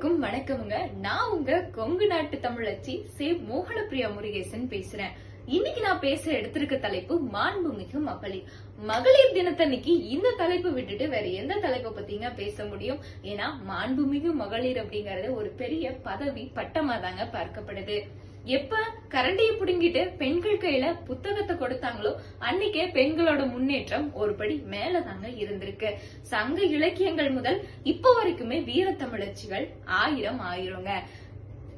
அனைவருக்கும் வணக்கமுங்க. நான் உங்க கொங்கு நாட்டு தமிழச்சி சே மோகனப்பிரியா முருகேசன் பேசுறேன். இன்னைக்கு நான் பேச எடுத்திருக்க தலைப்பு மாண்புமிகு மகளிர். மகளிர் தினத்தன்னைக்கு இந்த தலைப்பு விட்டுட்டு வேற எந்த தலைப்பை பத்திங்க பேச முடியும்? ஏன்னா மாண்புமிகு மகளிர் அப்படிங்கறது ஒரு பெரிய பதவி பட்டமா தாங்க பார்க்கப்படுது. எப்ப கரண்டியை புடுங்கிட்டு பெண்கள் கையில புத்தகத்தை கொடுத்தாங்களோ அன்னைக்கே பெண்களோட முன்னேற்றம் ஒரு படி மேலதாங்க இருந்திருக்கு. சங்க இலக்கியங்கள் முதல் இப்போ வரைக்குமே வீரத்தமிழச்சிகள் ஆயிரம் ஆயிரங்க.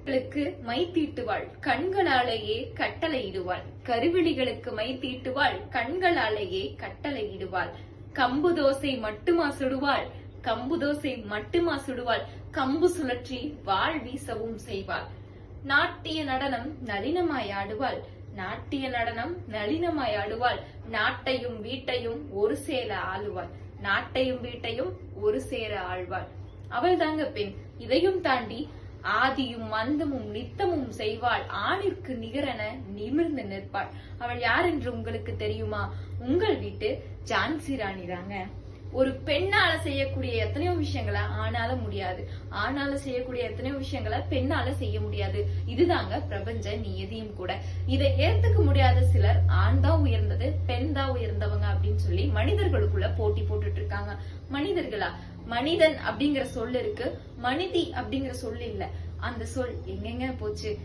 களுக்கு மை தீட்டுவாள் கண்களாலேயே கட்டளையிடுவாள். கருவிழிகளுக்கு மை தீட்டுவாள் கண்களாலேயே கட்டளையிடுவாள். கம்பு தோசை மட்டுமா சுடுவாள் கம்பு தோசை மட்டுமா சுடுவாள். கம்பு சுழற்றி வாழ் வீசவும் செய்வாள். நாட்டிய நடனம் நளினமாய் ஆடுவாள். நாட்டிய நடனம் நளினமாய் ஆடுவாள். நாட்டையும் வீட்டையும் ஒரு சேர ஆளுவாள். நாட்டையும் வீட்டையும் ஒரு சேர ஆழ்வாள் அவள் தாங்க பெண். இதையும் தாண்டி ஆதியும் மந்தமும் நித்தமும் செய்வாள். ஆணிற்கு நிகரென நிமிர்ந்து நிற்பாள். அவள் யார் என்று உங்களுக்கு தெரியுமா? உங்கள் வீட்டு ஜான்சி ராணி தாங்க. ஒரு பெண்ணால செய்யக்கூடிய எத்தனையோ விஷயங்களை ஆணால முடியாது. ஆணால செய்யக்கூடிய எத்தனையோ விஷயங்களை பெண்ணால செய்ய முடியாது. இதுதாங்க பிரபஞ்ச நியதியும் கூட. இதை ஏத்துக்க முடியாத சிலர் ஆண் தான் உயர்ந்தது பெண் தான் உயர்ந்தவங்க அப்படின்னு சொல்லி மனிதர்களுக்குள்ள போட்டி போட்டுட்டு இருக்காங்க. மனிதர்களா? மனிதன் அப்படிங்கிற சொல் இருக்கு. மனிதி அப்படிங்கிற சொல் இல்ல. அந்த சொல் எங்கெங்க போச்சு?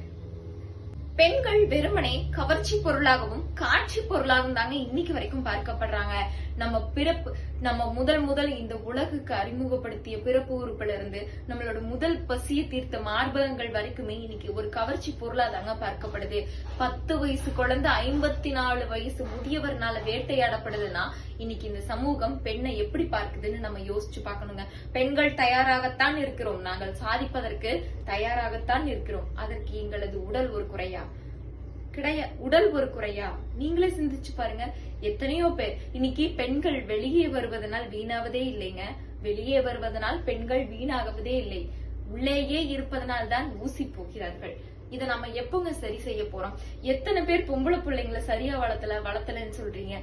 பெண்கள் வெறுமனே கவர்ச்சி பொருளாகவும் காட்சி பொருளாகவும் தாங்க இன்னைக்கு வரைக்கும் பார்க்கப்படுறாங்க. நம்ம பிறப்பு நம்ம முதல் முதல் இந்த உலகுக்கு அறிமுகப்படுத்திய பிறப்பு உறுப்புல இருந்து நம்மளோட முதல் பசிய தீர்த்த மார்பகங்கள் வரைக்குமே இன்னைக்கு ஒரு கவர்ச்சி பொருளா தாங்க பார்க்கப்படுது. பத்து வயசு குழந்தை ஐம்பத்தி நாலு வயசு முதியவர்னால வேட்டையாடப்படுதுன்னா இன்னைக்கு இந்த சமூகம் பெண்ணை எப்படி பார்க்குதுன்னு நம்ம யோசிச்சு பார்க்கணுங்க. பெண்கள் தயாராகத்தான் இருக்கிறோம். நாங்கள் சாதிப்பதற்கு தயாராகத்தான் இருக்கிறோம். அதற்கு எங்களது உடல் ஒரு குறையா? கிடையா? உடல் ஒரு குறையா? நீங்களே சிந்திச்சு பாருங்க. எத்தனையோ பேர். இன்னைக்கு பெண்கள் வெளியே வருவதனால் வீணாவதே இல்லைங்க. வெளியே வருவதனால் பெண்கள் வீணாகுவதே இல்லை. உள்ளேயே இருப்பதனால் தான் ஊசி போகிறார்கள். இத நம்ம எப்பங்க சரி செய்ய போறோம்? எத்தனை பேர் பொம்பளை பிள்ளைங்களை சரியா வளர்த்தல வளர்த்தலன்னு சொல்றீங்க?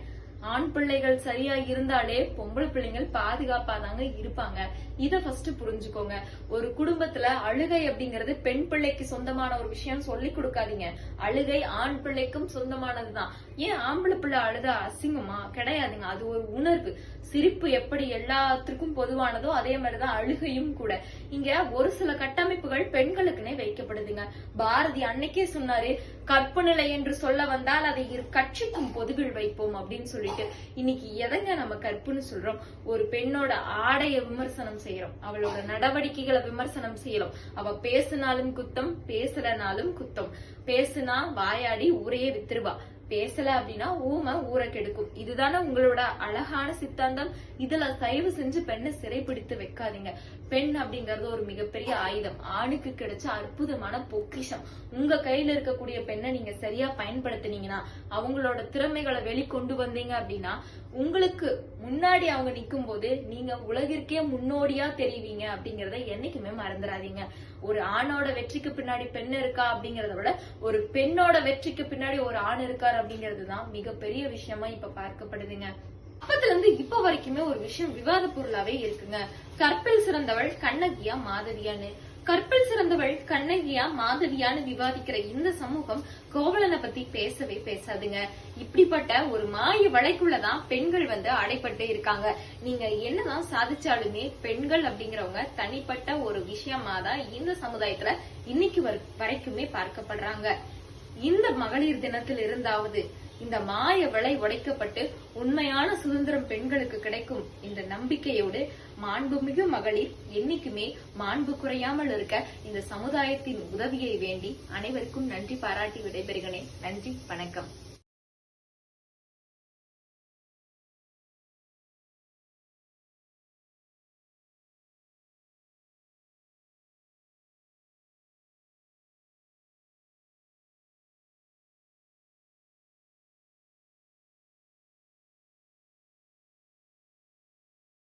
ஆண் பிள்ளைகள் சரியா இருந்தாலே பொம்பளை பிள்ளைங்கள் பாதுகாப்பா தாங்க இருப்பாங்க. இத ஃபர்ஸ்ட் புரிஞ்சுக்கோங்க. ஒரு குடும்பத்துல அழுகை அப்படிங்கறது பெண் பிள்ளைக்கு சொந்தமான ஒரு விஷயம் சொல்லி கொடுக்காதீங்க. அழுகை ஆண் பிள்ளைக்கும் சொந்தமானதுதான். ஏன் ஆம்பளை பிள்ளை அழுதா அசிங்கமா? கிடையாதுங்க. அது ஒரு உணர்வு. சிரிப்பு எப்படி எல்லாத்துக்கும் பொதுவானதோ அதே மாதிரிதான் அழுகையும் கூட. இங்க ஒரு சில கட்டமைப்புகள் பெண்களுக்குன்னே வைக்கப்படுதுங்க. பாரதி அன்னைக்கே சொன்னாரு கற்பு நிலை என்று சொல்ல வந்தால் அதை இரு கட்சிக்கும் பொதுவில் வைப்போம் அப்படின்னு சொல்லிட்டு இன்னைக்கு எதங்க நம்ம கற்புன்னு சொல்றோம்? ஒரு பெண்ணோட ஆடைய விமர்சனம் செய்யறோம். அவளோட நடவடிக்கைகளை விமர்சனம் செய்யறோம். அவ பேசினாலும் குத்தம் பேசலனாலும் குத்தம். பேசுனா வாயாடி ஊரையே வித்துருவா. பேசல அப்படின்னா ஊமை ஊரை கெடுக்கும். இதுதானே உங்களோட அழகான சித்தாந்தம்? இதுல தயவு செஞ்சு பெண்ணை சிறைப்பிடித்து வைக்காதீங்க. பெண் அப்படிங்கறது ஒரு மிகப்பெரிய ஆயுதம். ஆணுக்கு கிடைச்ச அற்புதமான பொக்கிஷம். உங்க கையில இருக்கக்கூடிய பெண்ணை நீங்க சரியா பயன்படுத்தினீங்கன்னா அவங்களோட திறமைகளை வெளிக்கொண்டு வந்தீங்க அப்படின்னா உங்களுக்கு முன்னாடி அவங்க நிக்கும் போது நீங்க உலகிற்கே முன்னோடியா தெரிவிங்க அப்படிங்கறத என்னைக்குமே மறந்துடாதீங்க. ஒரு ஆணோட வெற்றிக்கு பின்னாடி பெண் இருக்கா அப்படிங்கறத விட ஒரு பெண்ணோட வெற்றிக்கு பின்னாடி ஒரு ஆண் இருக்கார் அப்படிங்கிறது தான் மிகப்பெரிய விஷயமா இப்ப பார்க்கப்படுதுங்க. அப்பத்துல இருந்து இப்ப வரைக்குமே ஒரு விஷயம் விவாத பொருளாவே இருக்குங்க. கற்பில் சிறந்தவள் கண்ணகியா மாதவியான்னு. கற்பில் சிறந்தவள் கண்ணகியா மாதவியான்னு விவாதிக்கிற இந்த சமூகம் கோவலனை பத்தி பேசவே பேசாதுங்க. இப்படிப்பட்ட ஒரு மாய வலைக்குள்ளதான் பெண்கள் வந்து அடைப்பட்டு இருக்காங்க. நீங்க என்னதான் சாதிச்சாலுமே பெண்கள் அப்படிங்கிறவங்க தனிப்பட்ட ஒரு விஷயமா தான் இந்த சமுதாயத்துல இன்னைக்கு வரை- வரைக்குமே பார்க்கப்படுறாங்க. இந்த மகளிர் தினத்தில் இருந்தாவது இந்த மாய வலை உடைக்கப்பட்டு உண்மையான சுதந்திரம் பெண்களுக்கு கிடைக்கும் என்ற நம்பிக்கையோடு மாண்புமிகு மகளிர் என்னைக்குமே மாண்பு குறையாமல் இருக்க இந்த சமுதாயத்தின் உதவியை வேண்டி அனைவருக்கும் நன்றி பாராட்டி விடைபெறுகிறேன். நன்றி வணக்கம்.